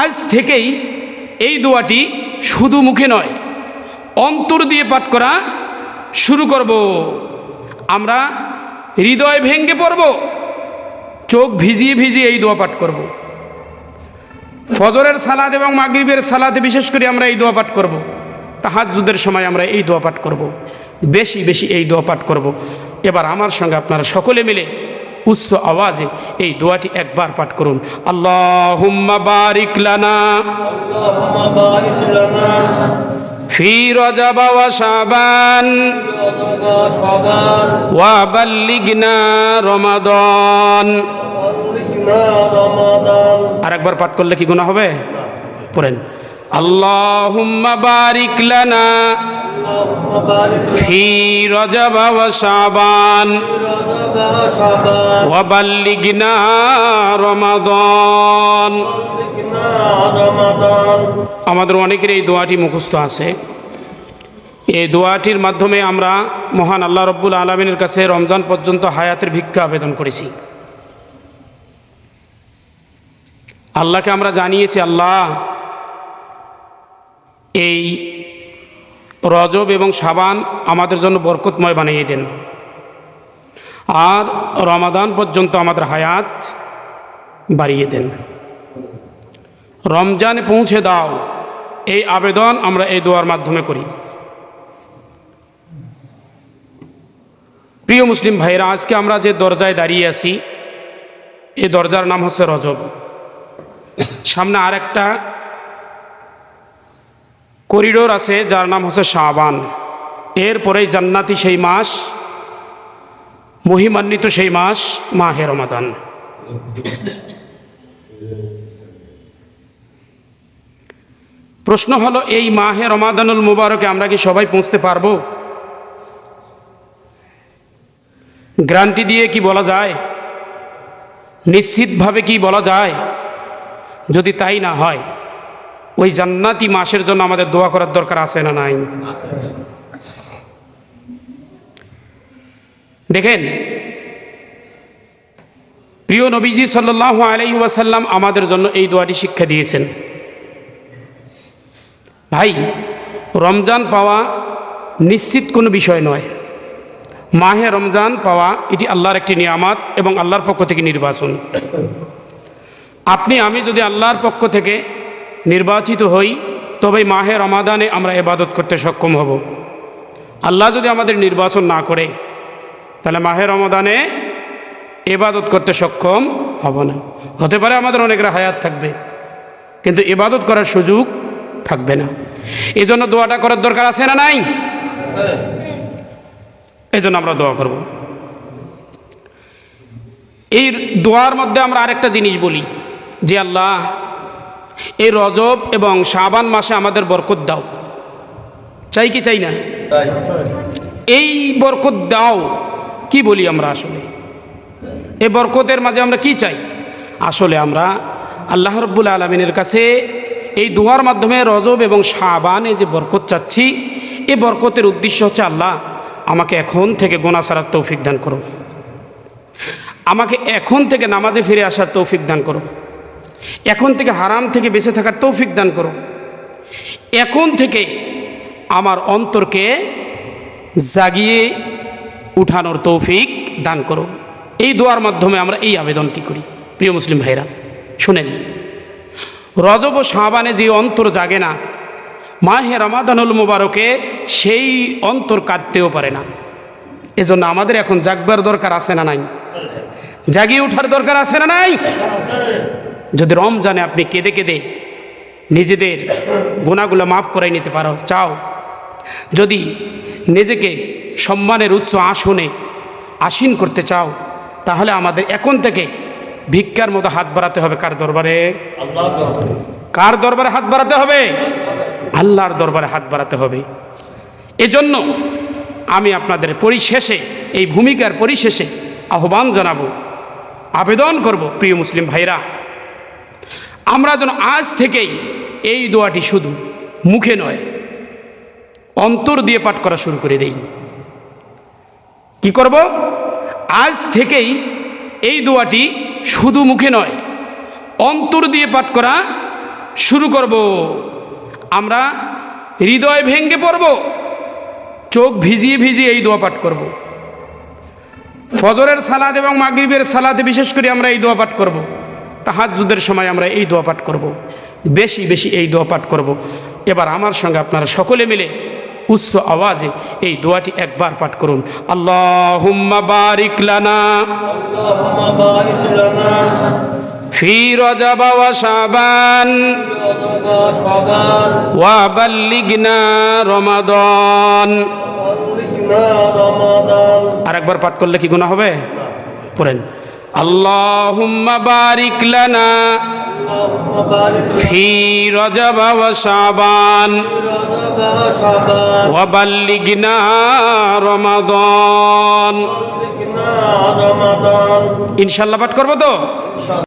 আজ থেকেই এই দোয়াটি শুধু মুখে নয়, অন্তর দিয়ে পাঠ করা শুরু করব। আমরা হৃদয় ভেঙ্গে পড়ব, চোখ ভিজিয়ে ভিজিয়ে এই দোয়া পাঠ করব। ফজরের সালাদ এবং মাগরিবের সালাদে বিশেষ করে আমরা এই দোয়া পাঠ করব। তাহাজ্জুদের সময় আমরা এই দোয়া পাঠ করব। বেশি বেশি এই দোয়া পাঠ করব। এবার আমার সঙ্গে আপনারা সকলে মিলে উচ্চ আওয়াজে এই দোয়াটি একবার পাঠ করুন আল্লাহ বারিক লানা اللهم بارك لنا ফি রজব ওয়া শাবান رمضان شعبان ওয়া বাল্লিগনা রমাদান بلغنا رمضان আরেকবার পাঠ করলে কি গুনাহ হবে পড়েন আল্লাহুম্মা বারিক লানা اللهم بارك ফি রজব ওয়া শাবান لنا شعبان ওয়া বাল্লিগনা রমাদান بلغنا رمضان আমাদের অনেকের এই দোয়াটি মুখস্থ আছে এই দোয়াটির মাধ্যমে আমরা মহান আল্লাহ রব্বুল আলমিনের কাছে রমজান পর্যন্ত হায়াতের ভিক্ষা আবেদন করেছি আল্লাহকে আমরা জানিয়েছি আল্লাহ এই রজব এবং সাবান আমাদের জন্য বরকতময় বানিয়ে দেন। আর রমাদান পর্যন্ত আমাদের হায়াত বাড়িয়ে দেন। রমজানে পৌঁছে দাও। এই আবেদন আমরা এই দোয়ার মাধ্যমে করি। প্রিয় মুসলিম ভাইরা আজকে আমরা যে দরজায় দাঁড়িয়ে আছি এই দরজার নাম হচ্ছে রজব। সামনে আরেকটা করিডোর আছে, যার নাম হচ্ছে শাবান। এরপরেই জান্নাতি সেই মাস, মহিমান্বিত সেই মাস, মাহে রমাদান। প্রশ্ন হলো, এই মাহে রমাদানুল মুবারকে আমরা কি সবাই পৌঁছতে পারব? গ্রান্টি দিয়ে কি বলা যায়? নিশ্চিতভাবে কি বলা যায়? যদি তাই না হয় ওই জান্নাতি মাসের জন্য আমাদের দোয়া করার দরকার আছে না নাই? দেখেন, প্রিয় নবীজি সাল্লাহ আলাই ওয়াসাল্লাম আমাদের জন্য এই দোয়াটি শিক্ষা দিয়েছেন। ভাই, রমজান পাওয়া নিশ্চিত কোনো বিষয় নয়। মাহে রমজান পাওয়া এটি আল্লাহর একটি নিয়ামাত এবং আল্লাহর পক্ষ থেকে নির্বাচন। আপনি, আমি যদি আল্লাহর পক্ষ থেকে নির্বাচিত হই, তবে মাহে রমাদানে আমরা এবাদত করতে সক্ষম হব। আল্লাহ যদি আমাদের নির্বাচন না করে, তাহলে মাহে রমাদানে এবাদত করতে সক্ষম হব না। হতে পারে আমাদের অনেকরা হায়াত থাকবে, কিন্তু এবাদত করার সুযোগ থাকবে না। এই জন্য দোয়াটা করার দরকার আছে না নাই? এই জন্য আমরা দোয়া করব। এই দোয়ার মধ্যে আমরা আরেকটা জিনিস বলি, যে আল্লাহ এই রজব এবং শাবান মাসে আমাদের বরকত দাও। চাই কি চাই না? এই বরকত দাও কি বলি আমরা আসলে? এই বরকতের মাঝে আমরা কি চাই? আসলে আমরা আল্লাহ রব্বুল আলমিনের কাছে এই দোয়ার মাধ্যমে রজব এবং শাবানে যে বরকত চাচ্ছি এই বরকতের উদ্দেশ্য হচ্ছে আল্লাহ আমাকে এখন থেকে গোনা সারার তৌফিক দান করো আমাকে এখন থেকে নামাজে ফিরে আসার তৌফিক দান করো এখন থেকে হারাম থেকে বেঁচে থাকার তৌফিক দান করো। এখন থেকে আমার অন্তরকে জাগিয়ে উঠানোর তৌফিক দান করো। এই দোয়ার মাধ্যমে আমরা এই আবেদনটি করি। প্রিয় মুসলিম ভাইরা, শুনেন। রজব শাহবানে যে অন্তর জাগে না, মাহে রমাদানুল মুবারকে সেই অন্তর কাঁদতেও পারে না। এজন্য আমাদের এখন জাগবার দরকার আছে না নাই? জাগিয়ে ওঠার দরকার আছে না নাই? যদি রমজানে আপনি কেঁদে কেঁদে নিজেদের গুণাগুলো মাফ করাই নিতে পারো, চাও। যদি নিজেকে সম্মানের উচ্চ আসনে আসীন করতে চাও, তাহলে আমাদের এখন থেকে ভিক্ষার মতো হাত বাড়াতে হবে। কার দরবারে? কার দরবারে হাত বাড়াতে হবে? আল্লাহর দরবারে হাত বাড়াতে হবে। এজন্য আমি আপনাদের পরিশেষে, এই ভূমিকার পরিশেষে আহ্বান জানাব, আবেদন করব, প্রিয় মুসলিম ভাইরা আমরা যেন আজ থেকেই এই দোয়াটি শুধু মুখে নয়, অন্তর দিয়ে পাঠ করা শুরু করে দেই। কি করব? আজ থেকেই এই দোয়াটি শুধু মুখে নয়, অন্তর দিয়ে পাঠ করা শুরু করব। আমরা হৃদয় ভেঙ্গে পড়ব, চোখ ভিজিয়ে ভিজিয়ে এই দোয়া পাঠ করব। ফজরের সালাদ এবং মাগরিবের সালাদে বিশেষ করে আমরা এই দোয়া পাঠ করব। তাহাজুদের সময় আমরা এই দোয়া পাঠ করব বেশি বেশি এই দোয়া পাঠ করব এবার আমার সঙ্গে আপনারা সকলে মিলে উচ্চ আওয়াজে এই দোয়াটি একবার পাঠ করুন আল্লাহ বারিক লানা اللهم بارك لنا ফি রজব ওয়া শাবান في رمضان شعبان ওয়া বাল্লিগনা রমাদান بلغنا رمضان আরেকবার পাঠ করলে কি গুনাহ হবে পড়েন আল্লাহুম্মা বারিক লানা اللهم بارك لنا ফি রজব ওয়া শাবান في رمضان شعبان ওয়া বাল্লিগনা রমাদান بلغنا رمضان ইনশাআল্লাহ পাঠ করবো তো إن شاء الله